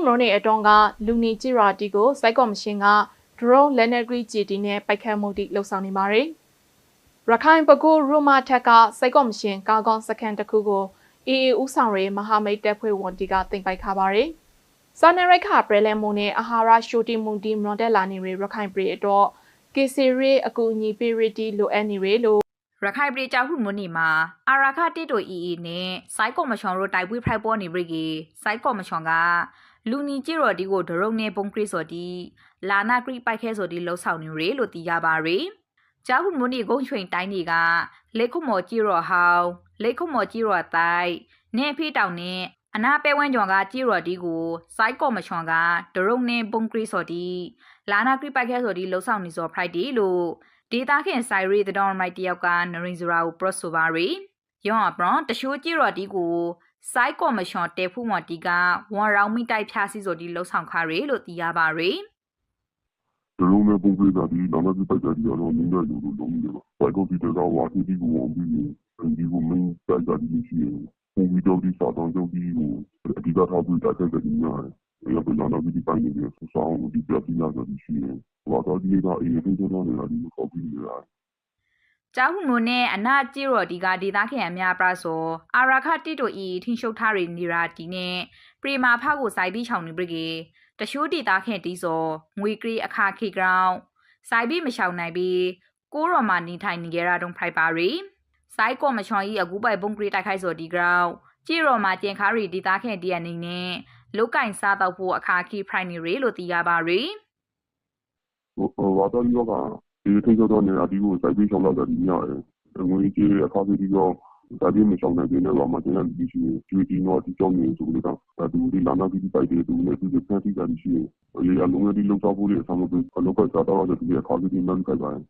မလို့နေအတွန်းကလူနီကြည်ရာတီကိုစိုက်ကော်မရှင်က drone လက်နက်ကြီး GT နဲ့ပိုက်ခတ်မှုတိလှုပ်ဆောင်နေပါတယ်။ရခိုင်ပကူရူမာထက်ကစိုက်ကော်မရှင်ကာကွန်စကန်တစ်ခုကို AA ဦးဆောင်ရေးမဟာမိတ်တပ်ဖွဲ့ဝန်တီကတင်ပိုက်ခါပါတယ်။စာနယ်ရိုက်ခပရလဲမုန်နဲ့အာဟာရရှိုတီမွန်တီမွန်တက်လာနေရရခိုင်ပြည်တော့ကေစီရီအကူအညီပေးရတီလိုအပ်နေရလို့ရခိုင်ပြည်ကြောက်ဟုမွနီမှာအာရာခတိတိုအီအီနဲ့စိုက်ကော်မရှင်တို့တိုက်ပွဲဖိုက်ပေါ်နေပြီကြီးစိုက်ကော်မရှင်က လူနီကြည့်တော်ဒီကိုဒရုံနဲ့ပုံခရစ်စော်ဒီလာနာခရီပိုက်ခဲစော်ဒီလှုပ်ဆောင်နေရလို့သိရပါရယ်ကြောက်ဟုမွနီဂုံချွင်တိုင်းတွေကလက်ခုမော်ကြည့်တော်ဟောင်းလက်ခုမော်ကြည့်တော်တိုက်နေဖေးတောင်နဲ့အနာပဲဝန်းကြောင်ကကြည့်တော်ဒီကိုစိုက်ကော်မရှင်ကဒရုံနဲ့ပုံခရစ်စော်ဒီလာနာခရီပိုက်ခဲစော်ဒီလှုပ်ဆောင်နေစော်ဖရိုက်ဒီလို့ဒေတာခင်ဆိုင်ရီတတော်မိုက်တယောက်ကနရင်ဇရာကိုပရော့ဆိုပါရီယောအပရွန်တရှိုးကြည့်ရတီကို စိုက်ကော်မရှင်တေဖူမတီကဝန်ရောင်မိတိုက်ဖြားစီဆိုဒီလှုပ်ဆောင်ခါရီလို့သိရပါရီဒီလိုမျိုးပုံပေးတာဒီနာမည်ပိုက်တာဒီတော့နင်းတဲ့လူလိုလုံးနေပါဘိုက်ကွန်ပျူတာကဝါတီဒီကိုဝင်ပြီးဒီကိုမင်းပိုက်တာဒီရှိရင်ပုံပြီးတော့ဒီစာတောင်းကြည့်ကိုအဓိကထားပြီးတာတဲ့ဒီညာရပနာနာဒီပိုင်းနေဆူဆောင်ဒီပြပြညာဆိုဒီရှိရင်ဟောတော့ဒီကအေးဒီတော့နေတာဒီကိုပြီးနေတာ ကျောင်းမှုနဲ့အနာကြည့်ရဒီကဒေတာခင်အများပရဆိုအာရာခတိတိုဤထင်းရှုပ်ထားရီနေရာဒီနဲ့ပရီမာဖကိုစိုက်ပြီးချောင်းနေပြီကေတရှိုးဒေတာခင်တီးစောငွေကရီအခါခေဂရောင်းစိုက်ပြီးမရှောင်နိုင်ပြီးကိုရော်မာနေထိုင်နေကြတာတုံးဖိုက်ပါရီစိုက်ကောမချွန်ဤအကူပိုင်ဘုံကရီတိုက်ခိုက်စောဒီဂရောင်းကြည့်ရော်မာကျင်ခါရီဒေတာခင်တီးအနေနဲ့လုတ်ကင်စားတော့ဖို့အခါခိဖရိုင်နေရီလို့သိရပါရီဟိုဝါတော်ရောက ဒီထိန်းချုပ်နေတာဒီကိုစိုက်ပြီးဆောင်လာတာဒီညာရယ်ငွေကြီးအခါကြီးတော့ဒါဒီမဆောင်နိုင်တဲ့တော့မှကျွန်တော်ဒီရှိကျွေးတီတော့ဒီကြောင့်နေဆိုလို့တော့ဒီဒီလာနာဒီပိုက်တယ်ဒီနဲ့ဒီဖန်တီတာဒီရှိရေအလုံးဒီလောက်တော့ဖို့လေအဆောင်လို့အလောကစားတော့ဒီအခါကြီးမှန်ကြပါရင်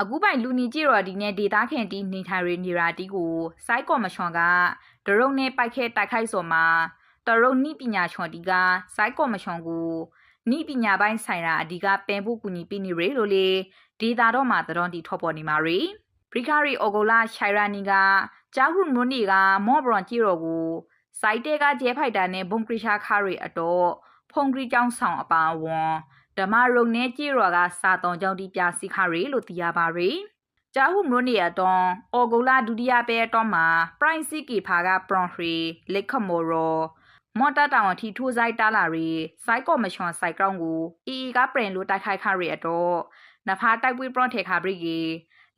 အခုပိုင်လူနီကြည့်ရဒီနဲ့ဒေတာခင်တီနေထိုင်ရနေရာတီကိုစိုက်ကော်မရှင်ကဒရုံနဲ့ပိုက်ခဲတိုက်ခိုက်စော်မှာတရုံနိပညာချွန်တီကစိုက်ကော်မရှင်ကို နိပညာပိုင်းဆိုင်ရာအဓိကပင်ဖို့ကူညီပေးနေရလို့လေဒေတာတော့မှာတတော်တီထော့ပေါ်နေမှာရီပရိခရီအော်ဂိုလာရှိုင်ရာနီကဂျာဟုမွန်နီကမော့ဘရွန်ကြည့်တော့ကိုစိုက်တဲကဂျဲဖိုက်တာနဲ့ဘုံကရိရှာခါရီအတော့ဖုန်ကရီကျောင်းဆောင်အပါဝွန်ဓမ္မရုံနဲ့ကြည့်ရော်ကစာတုံကြောင့်ဒီပြစီခါရီလို့သိရပါရီဂျာဟုမွန်နီအတော့အော်ဂိုလာဒုတိယပဲတော့မှာပရိုင်စီကီဖာကပရွန်ဟရီလက်ခမော်ရော မော်တာတောင်အထိထိုးဆိုင်တာလာရီစိုက်ကော်မရှင်စိုက်ကောင်ကိုအီအီကပရင်လို့တိုက်ခိုက်ခရီအတော့နဖာတိုက်ပွေးပရွန်ထေခါဘရီကေ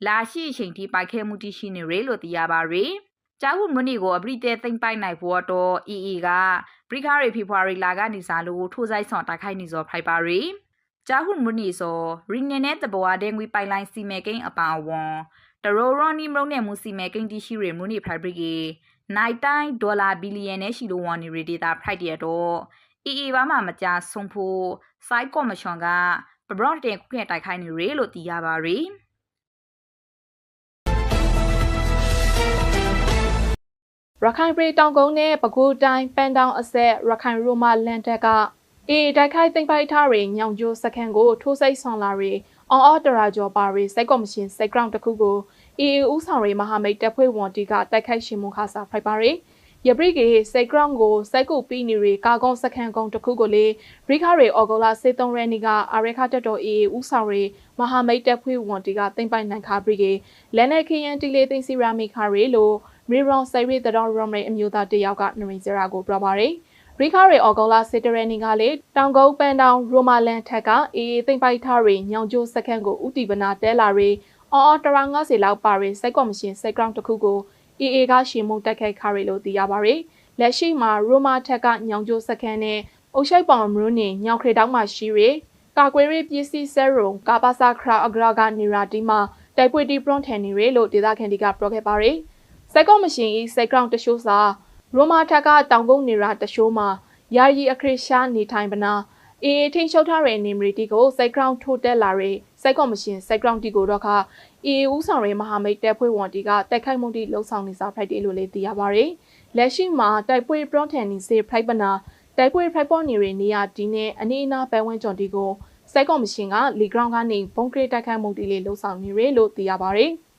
လာရှိအချိန်ထိပိုက်ခဲမှုတရှိနေရလို့သိရပါရီကျောင်းမနီကိုအပရိတဲသိမ့်ပိုက်နိုင်ဖို့တော့အီအီကပရိခရီဖေဖော်ဝါရီလာကနေစားလို့ထိုးဆိုင်ဆောင်တိုက်ခိုက်နေစောဖိုက်ပါရီကျောင်းမနီဆိုရီနေနဲ့တဘွားတဲ့ငွေပိုင်လိုင်းစီမဲကိန်းအပါအဝန်တရိုရော်နီမရုံနဲ့မူစီမဲကိန်းတရှိရမူနီဖရိုက်ဘရီကေ နိုင်တိုင်းဒေါ်လာဘီလီယံနဲ့ရှိလိုဝန်နီရီဒေတာဖရိုက်တဲ့တော့အီအီဘာမှမကြဆုံးဖို့စိုက်ကော်မရှင်ကပဘရော့တင်ခုခဲတိုက်ခိုက်နေရလို့သိရပါရီရခိုင်ပြည်တောင်ကုန်းနဲ့ပဲခူးတိုင်းပန်းတောင်အဆက်ရခိုင်ရိုမာလန်တက်ကအေတိုက်ခိုက်သိမ်းပိုက်ထားတွေညောင်ကျိုးစခန်းကိုထိုးစိတ်ဆောင်လာတွေ အောင်အော်တရာကျော်ပါတွေစိုက်ကော်မရှင်စိုက်ဂရောင်းတစ်ခုကိုအေဦးဆောင်ရေးမဟာမိတ်တပ်ဖွဲ့ဝန်တီကတိုက်ခိုက်ရှင်မှုခါစာဖိုက်ပါတွေယပရိကေစိုက်ဂရောင်းကိုစိုက်ကုပီနီတွေကာကွန်စခန်းကုန်းတစ်ခုကိုလေရိခရီအော်ဂိုလာစေတုံးရဲနီကအာရခတက်တော်အေဦးဆောင်ရေးမဟာမိတ်တပ်ဖွဲ့ဝန်တီကသိမ်းပိုက်နိုင်ခါပရိကေလက်နက်ခရင်တီလေးသိမ်းစီရာမီခါရီလို့မီရောင်ဆိုင်ရီတတော်ရမေအမျိုးသားတယောက်ကနရင်ဇရာကိုပြောပါတယ်။ ရိခါရီအော်ဂိုလာစစ်တရနီကလေတောင်ကုန်းပန်းတောင်ရိုမာလန်ထက်ကအေးသိမ့်ပိုက်ထားရီညောင်ကျိုးစခန်းကိုဥတီပနာတဲလာရီအော်အော်တရာ90လောက်ပါရီစိုက်ကော်မရှင်စိုက်ဂရောင်းတစ်ခုကိုအေးအေးကရှီမုံတက်ခိုက်ခါရီလို့သိရပါတယ်။လက်ရှိမှာရိုမာထက်ကညောင်ကျိုးစခန်းနဲ့အုတ်ရှိုက်ပောင်မရုနေညောင်ခရတောက်မှရှိရီကာကွယ်ရေးပစ္စည်းဆဲရုံကာပါစာခရာအဂရာကနေရာတီမှာတိုက်ပွေတီပရွန်ထန်နေရီလို့ဒေသခံတွေကပြောခဲ့ပါတယ်။စိုက်ကောမရှင်ဤစိုက်ကောင်တရှိုးစာ ရိုမာထက်ကတောင်ကုန်းနေရာတရှိုးမှာယာယီအခရရှာနေထိုင်ပနာအေးထိန်ချုပ်ထားတဲ့နေမရီတီကိုစိုက်ကောင်ထိုးတက်လာတဲ့စိုက်ကောမရှင်စိုက်ကောင်တီကိုတော့ခအေးဦးဆောင်ရေးမဟာမိတ်တပ်ဖွဲ့ဝန်တီကတိုက်ခိုက်မှုတီလှုံ့ဆော်နေစာဖိုက်တယ်လို့လည်းသိရပါတယ်။လက်ရှိမှာတိုက်ပွဲပရွန်ထန်နီစေဖိုက်ပနာတိုက်ပွဲဖိုက်ပေါ်နေရနေရာဒီနဲ့အနေအနာပန်းဝန်းကျော်တီကိုစိုက်ကောမရှင်ကလီဂရောင်းကနေဘုံကရတိုက်ခိုက်မှုတီလေးလှုံ့ဆော်နေရလို့သိရပါတယ်။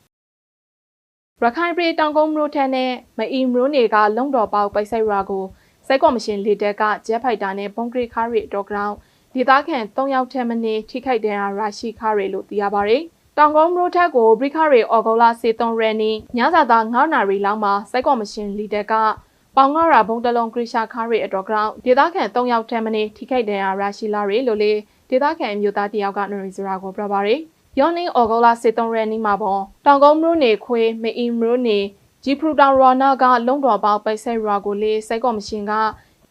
ရခိုင်ပြည်တောင်ကုန်းမြို့ထက်နဲ့မအီမြို့နယ်ကလုံတော်ပေါက်ပိုက်ဆိုင်ရာကိုစိုက်ကော်မရှင်လေတက်ကဂျက်ဖိုက်တာနဲ့ဘုံဂရိခါရီအတော်ကောင်ဒေသခံ၃ယောက်ထက်မနည်းထိခိုက်တဲ့ရာရှိခါရီလို့သိရပါတယ်။တောင်ကုန်းမြို့ထက်ကိုဘရိခါရီအော်ဂိုလာစေတုံရန်နီညစာသား9နာရီလောက်မှာစိုက်ကော်မရှင်လေတက်ကပေါင်ငါရာဘုံတလုံးဂရိရှာခါရီအတော်ကောင်ဒေသခံ၃ယောက်ထက်မနည်းထိခိုက်တဲ့ရာရှိလာရီလို့လေဒေသခံအမျိုးသားတယောက်ကနရီစရာကိုပြပါတယ်။ ယောနင်းအော်ဂိုလာစေတုံရန်နီမှာပေါ့တောင်ကုန်းမြို့နေခွေမအီမြို့နေဂျီဖရူတောင်ရော်နာကလုံတော်ပေါပိတ်ဆက်ရာကိုလေစိုက်ကော်မရှင်က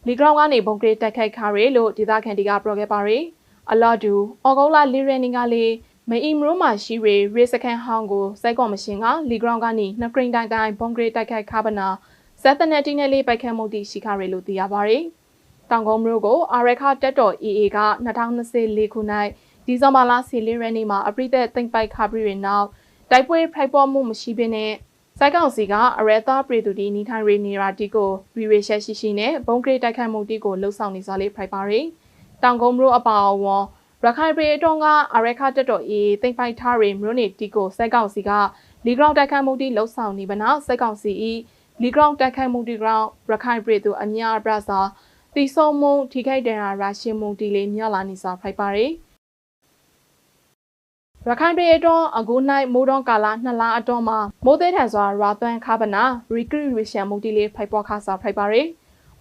လီဂရောင်းကနေဘုံကလေးတက်ခိုက်ခါရဲလို့ဒေသခံတွေကပြောခဲ့ပါရယ်အလာဒူအော်ဂိုလာလီရန်နီကလေမအီမရိုမှာရှိရေရေစကန်ဟောင်းကိုစိုက်ကော်မရှင်ကလီဂရောင်းကနေနှစ်ဂရိန်တိုင်းတိုင်းဘုံကလေးတက်ခိုက်ခါပနာဇက်တနက်တီနဲ့လေးပိုက်ခတ်မှုတည်ရှိခါရဲလို့သိရပါရယ်တောင်ကုန်းမြို့ကိုအာရခတက်တော် EA က2024ခုနှစ် ဒီဇင်ဘာလ10ရက်နေ့မှာအပရိသက်သိမ့်ပိုက်ခါပြီးရနောက်တိုက်ပွဲဖိုက်ပေါ်မှုမရှိဘဲနဲ့စိုက်ကောင်စီကအရဲသားပြည်သူဒီနီထိုင်ရီနီရာတီကိုရီရီရှက်ရှိရှိနဲ့ဘုံဂရိတိုက်ခိုက်မှုတီကိုလှုပ်ဆောင်နေစားလေးဖိုက်ပါရီတောင်ကုန်းမြို့အပါအဝင်ရခိုင်ပြည်တော်ကအရဲခတက်တော်အေးသိမ့်ပိုက်ထားရီမြို့နေတီကိုစိုက်ကောင်စီကလီဂရောင်းတိုက်ခိုက်မှုတီလှုပ်ဆောင်နေပနာစိုက်ကောင်စီဤလီဂရောင်းတိုက်ခိုက်မှုတီကောင်ရခိုင်ပြည်သူအများအပြားစာတီဆုံမှုထိခိုက်တဲ့ရာရရှိမှုတီလေးမြောက်လာနေစာဖိုက်ပါရီ ရခိုင်ပြည်တော်အကူနိုင်မိုးတော်ကာလာနှစ်လအတွန်းမှာမိုးသေးထန်စွာရွာသွန်းခါပနာ recreation မူတီလေးဖိုက်ပေါ်ခါစာဖိုက်ပါရယ်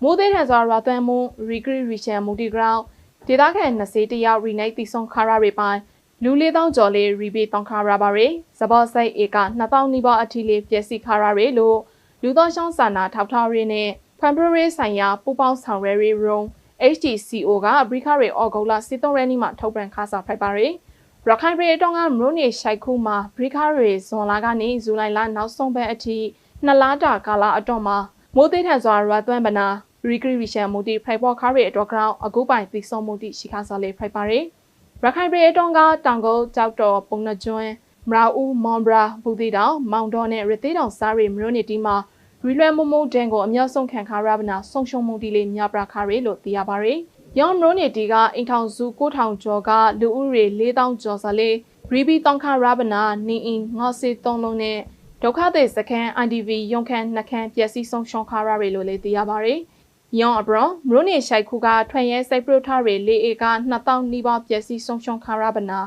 မိုးသေးထန်စွာရွာသွန်းမှု recreation မူတီ ground ဒေသခံ20တယောက် renate တီဆုံခါရတွေပိုင်းလူလေးတောင်းကျော်လေး rebate တောင်းခါရပါရယ်စဘော့စိတ်ဧက2000နီးပါးအထိလေးပျက်စီးခါရတွေလို့လူသောရှောင်းစာနာထောက်ထားရင်းနဲ့ February ဆိုင်ရာပူပေါင်းဆောင်ရွက်ရေး room HTCO က Africa ရေအော်ဂိုလာစစ်တုံးရဲနီမှာထုတ်ပြန်ခါစာဖိုက်ပါရယ် ရခိုင်ပြည်တော်ကမရိုးနေရှိုက်ခုမှာဘရိခါရီဇွန်လာကနေဇူလိုင်လနောက်ဆုံးပတ်အထိနှစ်လတာကာလအတွင်းမှာမိုးသေးထန်စွာရွာသွန်းပနာရီဂရီရှန်မူတီဖိုက်ပေါ်ခါရီအတွက်ကောင်အခုပိုင်သိဆုံးမူတီရှိခါစားလေးဖိုက်ပါရယ်ရခိုင်ပြည်တော်ကတောင်ကုန်းကြောက်တော်ပုံနှကျွန်းမရာဦးမွန်ဘရာဘူတီတောင်မောင်တော်နဲ့ရသေးတောင်စားရီမရိုးနေတီမှာရီလွဲမုံမုံတန်ကိုအမြောက်ဆုံးခံခါရပနာဆုံရှုံမှုတီလေးမြပရာခါရီလို့သိရပါရ ယ်ရောင်မရိုးနေတီကအိမ်ထောင်စု9000ကျော်ကလူဦးရေ4000ကျော်စလေးရီဘီတောင်ခါရဗနာနီအင်းငေါစီသုံးလုံးနဲ့ဒုက္ခသည်စခန်း IDV ရုံခန်းနှခန်းပျက်စီးဆုံးရှုံးခါရတွေလို့လည်းသိရပါဗျ။ယောင်အဘရောမရိုးနေရှိုက်ခုကထွန်ရဲစိတ်ပရိုထားတွေ၄ဧက2000နီးပါးပျက်စီးဆုံးရှုံးခါရဗနာ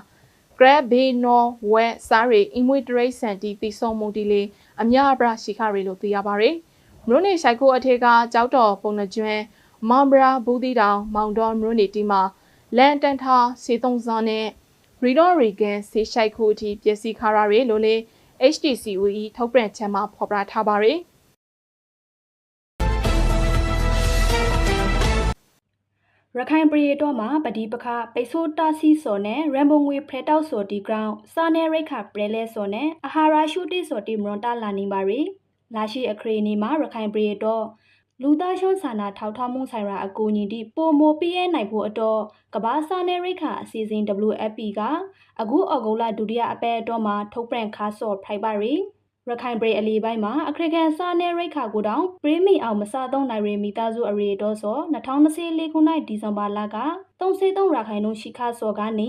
Grab Bay North West စားရီအင်မွေတရိတ်စန်တီတီဆုံးမှုတီလေးအများအပြားရှိခရီလို့သိရပါဗျ။မရိုးနေရှိုက်ခုအထက်ကကြောက်တော်ပုံနှကျွန်း မောင်ဘရာဘူးတီတောင်မောင်တော်မရိုးနေတီမှာလန်တန်ထာစေတုံစောနဲ့ရီဒေါ်ရီဂန်ဆေးရှိုက်ခုအထိပျက်စီးခါရရလို့လေ HTCUE ထုတ်ပြန်ချက်မှာဖော်ပြထားပါရယ်ရခိုင်ပြည်တော်မှာပဒီပခပိဆိုးတာစီစော်နဲ့ရမ်ဘုံငွေဖရက်တောက်စော်ဒီဂရောင်းစာနယ်ရိတ်ခပရဲလဲစော်နဲ့အဟာရာရှုတိစော်တီမွန်တာလာနေပါရီလာရှိအခရီနီမှာရခိုင်ပြည်တော် လူသားရှုံးဆန္ဒထောက်ထားမှုဆိုင်ရာအကူအညီတိပိုမိုပြည့်ရနိုင်ဖို့အတော့ကဘာစာနယ်ရိတ်ခအစီအစဉ် WFP ကအခုအော်ဂိုလာဒုတိယအပဲအတော့မှာထုတ်ပြန်ခါစော်ဖိုက်ပါရီရခိုင်ပြည်အလီပိုင်းမှာအခရကန်စာနယ်ရိတ်ခါကိုတောင်ပရိမီအောင်မစားသုံးနိုင်ရီမိသားစုအရေတော်စော2024ခုနှစ်ဒီဇင်ဘာလက33ရာခိုင်နှုန်းရှိခါစောကနေ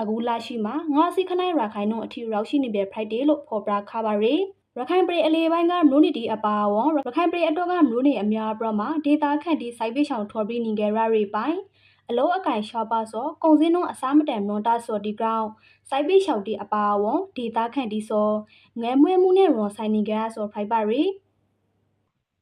အခုလရှိမှာငါးစီခနိုင်ရာခိုင်နှုန်းအထိရောက်ရှိနေပြီ Friday လို့ဖော်ပြခါပါရီ ရခိုင်ပြည်အလီပိုင်းကမလို့နီတီအပါဝရခိုင်ပြည်အတော့ကမလို့နီအများပြမှာဒေတာခန့်ဒီစိုက်ပိရှောင်ထော်ပြီးနေကြရရီပိုင်းအလောအကင်ရှော့ပါစောကုံစင်းနှုံးအစားမတန်မွန်တာစော်ဒီဂရောင်းစိုက်ပိရှောင်တီအပါဝဒေတာခန့်ဒီစောငဲမွေးမှုနဲ့ရောဆိုင်နေကြရစောဖိုက်ပါရီ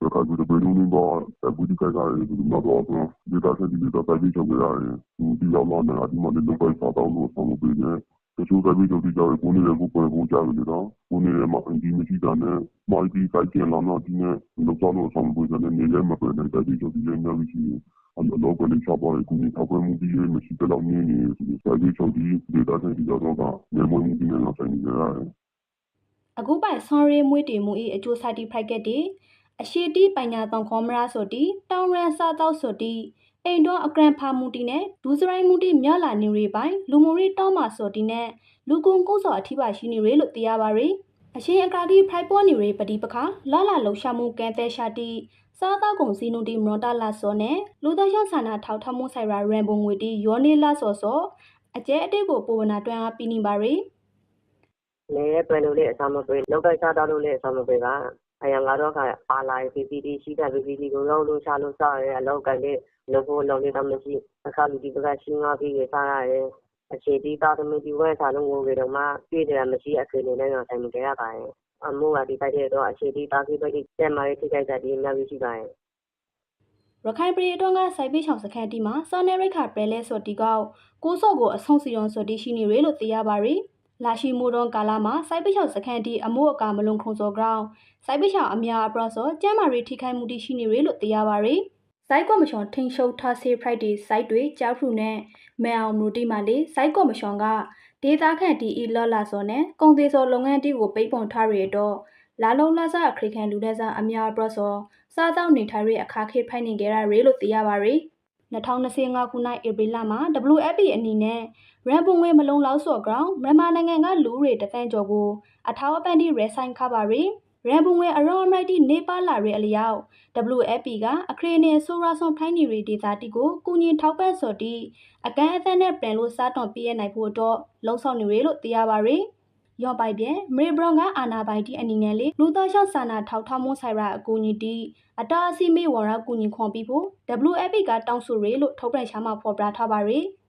ရခိုင်ပြည်ဘယ်လိုလဲတော့အခုဒီကကြရတယ်ဒီမှာတော့ဒီတာဆက်ဒီတာတိုင်ပြီးချုပ်ကြရတယ်ဒီဒီရောက်လာတယ်အဒီမှာလည်းတော့ပိုက်စားတော့လို့ဆောင်လို့ပြည်တယ် တချို့ကပြီးတော့ဒီကြောင်ကိုနေရကိုပေါ်ကိုကြားရတယ်တော့ကိုနေရမှာအင်ဒီမရှိတာနဲ့မိုက်ဒီကိုက်ကျန်လာတော့ဒီနဲ့လောက်တော့လို့ဆောင်လို့ပြည်တယ်နေလဲမပေါ်တဲ့တိုင်ပြီးတော့ဒီလည်းများပြီးရှိအလောကလေးချပါရကူနေထောက်ပွဲမှုပြီးမရှိတော့နေနေဒီစာရေးချုပ်ဒီဒေတာဆက်ဒီတော့ကနေမွေးမှုဒီနဲ့ဆိုင်နေရတယ်အခုပိုင်ဆွန်ရီမွေးတီမူဤအကျိုးဆိုင်တီဖိုက်ကက်တီအရှိတီပညာတောင်ခေါမရာဆိုတီတောင်ရန်စာတော့ဆိုတီ အိမ်တော့အကရန်ဖာမူတီနဲ့ဒူစရိုင်းမူတီမြော့လာနေရီပိုင်းလူမူရီတောင်းမာဆိုတီနဲ့လူကုံကုန်းစောအထိပါရှိနေရီလို့သိရပါရီအရှင်အကာဒီဖရိုက်ပေါ်နေရီပတိပခလာလာလုံရှာမှုကန်တဲ့ရှာတီစားသောက်ကုန်စီနုတီမွန်တာလာစောနဲ့လူသားရှောင်းဆန္ဒထောက်ထမှုဆိုင်ရာရန်ပုံငွေတီယောနေလာစောစောအကျဲအတိတ်ကိုပိုဝနာတွန်းအားပြီးနေပါရီလေပဲလို့လေအဆောင်မပေးလောက်ကစားတော့လို့လေအဆောင်မပေးပါအရင်ကတော့ကပါလာပြီ PPT ရှိတဲ့ PPT ကိုလုံးလို့ချလို့စားရဲအလောက်ကန်လေး လို့ဖို့လုံးလေးတော့မရှိအခါလူဒီကရှင်းသွားပြီးစားရတယ်အခြေဒီတာသမီဒီဝဲစားလုံးကိုတော့မှပြည့်တယ်မရှိအခင်းနေလည်းတော့ဆိုင်မကြရပါဘူးအမိုးကဒီတိုက်တဲ့တော့အခြေဒီတာခိပဲကျဲမာရေးထိခိုက်တာဒီအများကြီးရှိပါတယ်ရခိုင်ပြည်တော်ကစိုက်ပေးချောင်စခန်းတီမှာစာနယ်ရိတ်ခပရဲလဲဆိုတီကောက်ကိုစော့ကိုအဆုံးစီရုံဆိုတီရှိနေရလို့သိရပါရီလာရှိမိုးတော်ကာလာမှာစိုက်ပေးချောင်စခန်းတီအမိုးအကာမလုံးခုံစော်ကောင်စိုက်ပေးချောင်အများအပရော့စောကျမ်းမာရီထိခိုက်မှုတီရှိနေရလို့သိရပါရီ စိုက်ကော်မရှင်ထိန်ရှုပ်ထားဆေးဖရိုက်တီစိုက်တွေကြောက်ဖူနဲ့မဲအောင်မူတီမာလီစိုက်ကော်မရှင်ကဒေတာခန့်တီအီလော်လာစောနဲ့ကုန်သေးစောလုပ်ငန်းတီကိုပိတ်ပုံထားရတော့လာလုံးလာစားအခရိခံလူတဲ့စားအများအပရော့စောစားသောက်နေထိုင်ရေးအခါခေတ်ဖိုင်နေကြရရေလို့သိရပါရီ2025ခုနှစ်ဧပြီလမှာ WFP အနေနဲ့ရန်ပုံငွေမလုံလောက်စော့ကောင်မြန်မာနိုင်ငံကလူတွေတသန်းကျော်ကိုအထောက်အပံ့တီရဲဆိုင်ခပါရီ ရန်ပုံငွေအရောအမိုက်တီနေပါလာရေအလျောက် WFP ကအခရေနေဆိုရာဆွန်ဖိုင်းနေရီဒေတာတီကိုကုညီထောက်ပံ့စော်တီအကန့်အသတ်နဲ့ပြန်လို့စားတော်ပြည့်ရနိုင်ဖို့တော့လုံဆောင်နေရေလို့သိရပါရီရော့ပိုက်ပြန်မေဘရွန်ကအာနာပိုင်တီအနေနဲ့လေလူသားရှောက်စာနာထောက်ထားမှုဆိုင်ရာအကူအညီတီအတားအဆီးမေဝါရကူညီခွန်ပြီးဖို့ WFP ကတောင်းဆိုရေလို့ထုတ်ပြန်ချမှာဖော်ပြထားပါရီ။